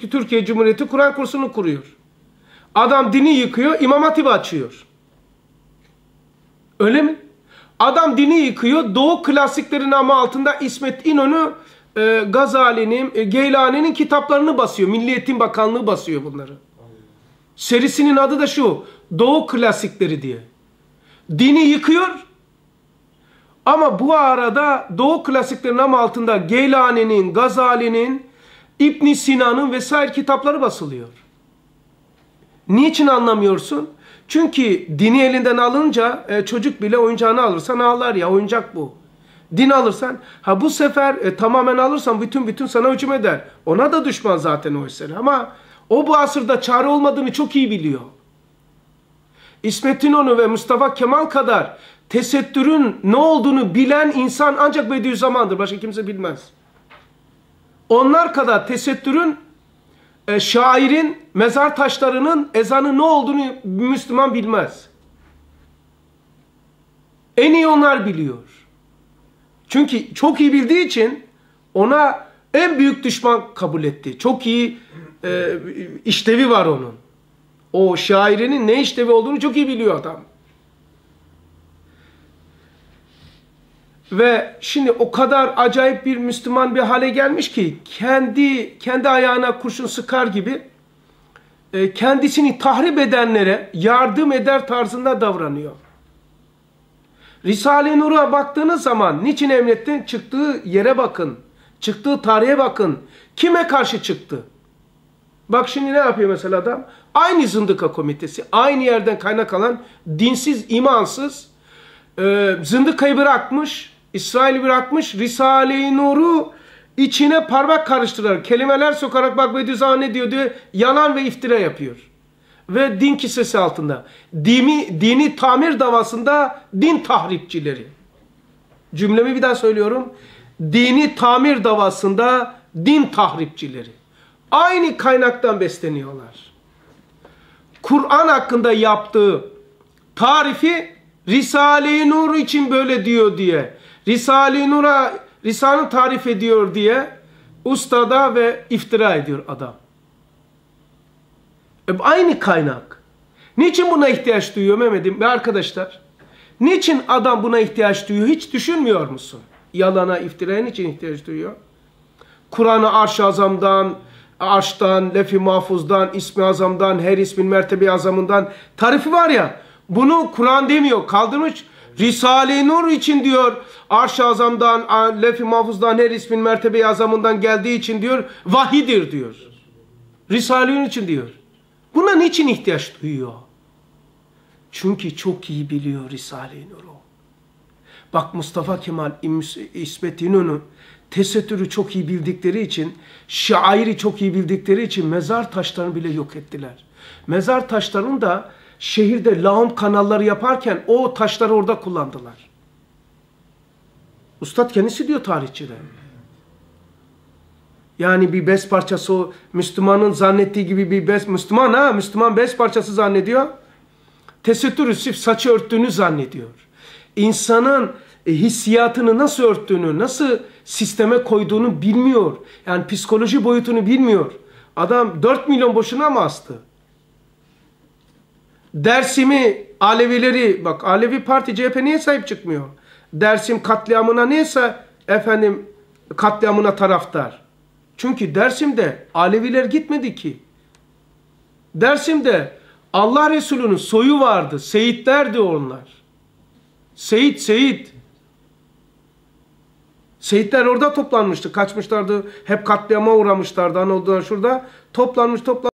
Türkiye Cumhuriyeti Kur'an kursunu kuruyor. Adam dini yıkıyor, İmam Hatip açıyor. Öyle mi? Adam dini yıkıyor, Doğu klasikleri namı altında İsmet İnönü, e, Gazali'nin, e, Geylani'nin kitaplarını basıyor. Milli Eğitim Bakanlığı basıyor bunları. Serisinin adı da şu, Doğu klasikleri diye. Dini yıkıyor, ama bu arada Doğu klasikleri namı altında Geylani'nin, Gazali'nin, İbn Sina'nın vesaire kitapları basılıyor. Niçin anlamıyorsun? Çünkü dini elinden alınca e, çocuk bile oyuncağını alırsan ağlar ya oyuncak bu. Din alırsan ha bu sefer e, tamamen alırsan bütün bütün sana hücum eder. Ona da düşman zaten o eser ama o bu asırda çare olmadığını çok iyi biliyor. İsmet İnönü ve Mustafa Kemal kadar tesettürün ne olduğunu bilen insan ancak Bediüzzaman'dır. Başka kimse bilmez. Onlar kadar tesettürün e, şairin mezar taşlarının ezanı ne olduğunu Müslüman bilmez. En iyi onlar biliyor. Çünkü çok iyi bildiği için ona en büyük düşman kabul etti. Çok iyi e, işlevi var onun. O şairinin ne işlevi olduğunu çok iyi biliyor adam. Ve şimdi o kadar acayip bir Müslüman bir hale gelmiş ki kendi kendi ayağına kurşun sıkar gibi e, kendisini tahrip edenlere yardım eder tarzında davranıyor. Risale-i Nur'a baktığınız zaman niçin emrettin? Çıktığı yere bakın. Çıktığı tarihe bakın. Kime karşı çıktı? Bak şimdi ne yapıyor mesela adam? Aynı zındıka komitesi, aynı yerden kaynak alan dinsiz, imansız, e, zındıkayı bırakmış, İsrail'i bırakmış, Risale-i Nur'u içine parmak karıştırarak, kelimeler sokarak bak Bediüzzaman ne diyor diyor, yalan ve iftira yapıyor. Ve din kisesi altında. Dini, dini tamir davasında din tahripçileri. Cümlemi bir daha söylüyorum. Dini tamir davasında din tahripçileri. Aynı kaynaktan besleniyorlar. Kur'an hakkında yaptığı tarifi Risale-i Nur için böyle diyor diye, Risale-i Nur'a Risale tarif ediyor diye ustada ve iftira ediyor adam. E, aynı kaynak. Niçin buna ihtiyaç duyuyor Mehmet'im ve arkadaşlar? Niçin adam buna ihtiyaç duyuyor? Hiç düşünmüyor musun? Yalana, iftiraya niçin ihtiyaç duyuyor? Kur'an'ı arş-ı azamdan, arştan, lef-i mahfuzdan, ismi azamdan, her ismin mertebe azamından tarifi var ya. Bunu Kur'an demiyor. Kaldırmış Risale-i Nur için diyor arş-ı azamdan, lef-i mahfuzdan, her ismin mertebe azamından geldiği için diyor vahidir diyor. Risale-i Nur için diyor. Buna niçin ihtiyaç duyuyor? Çünkü çok iyi biliyor Risale-i Nur'u. Bak Mustafa Kemal, İsmet İnönü tesettürü çok iyi bildikleri için, şairi çok iyi bildikleri için mezar taşlarını bile yok ettiler. Mezar taşlarını da şehirde lağım kanalları yaparken o taşları orada kullandılar. Ustad kendisi diyor tarihçide. Yani bir bez parçası o Müslümanın zannettiği gibi bir bez, Müslüman ha Müslüman bez parçası zannediyor. Tesettürü sif saçı örttüğünü zannediyor. İnsanın e, hissiyatını nasıl örttüğünü, nasıl sisteme koyduğunu bilmiyor. Yani psikoloji boyutunu bilmiyor. Adam 4 milyon boşuna mı astı? Dersimi Alevileri, bak Alevi Parti CHP niye sahip çıkmıyor? Dersim katliamına neyse efendim katliamına taraftar. Çünkü Dersim'de Aleviler gitmedi ki. Dersim'de Allah Resulü'nün soyu vardı. Seyitlerdi onlar. Seyit, Seyit. Seyitler orada toplanmıştı. Kaçmışlardı. Hep katliama uğramışlardı. Anadolu'dan şurada. Toplanmış toplanmış.